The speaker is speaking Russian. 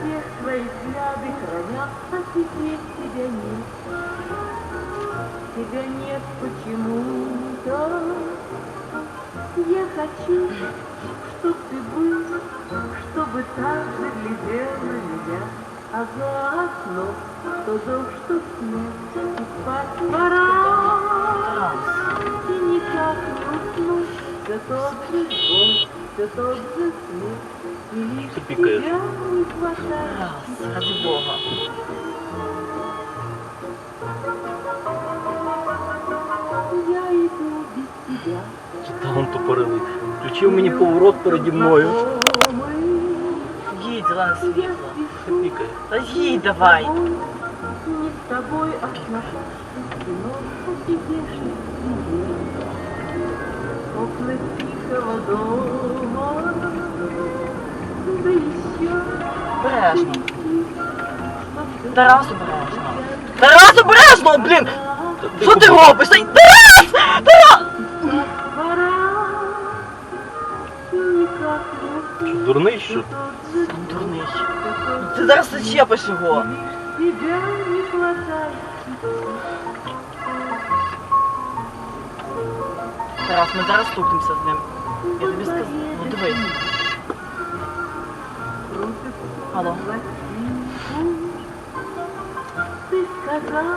всех свои взгляды храня, а теперь тебя нет. Тебя нет почему-то. Я хочу, чтоб ты был, чтобы так же глядел на меня, а за окном то дождь, то снег, и спать пора. все тот же звон, все тот же смех, и лишь Ты пикаешь. тебя не хватает. Раз, ради Бога. Я иду без тебя. Та он тупорилий. Включив мені поворот переді мною. Знакомый, Їдь, зелене я світло. спешу Пікає. Та їдь давай. Не с тобой, а с нашей но посидишь Окна Бережно. Тарасу бережно. Тарасу бережно, блин! Что ты робиш? Тарас! Тарас! Що, дурний дурный Дурний. Ты зараз зачепиш його. Тебя не хватает. Тарас, ми зараз стукнемося з ним. Я тобі сказав. Ну дивись. Алло. Ты сказал,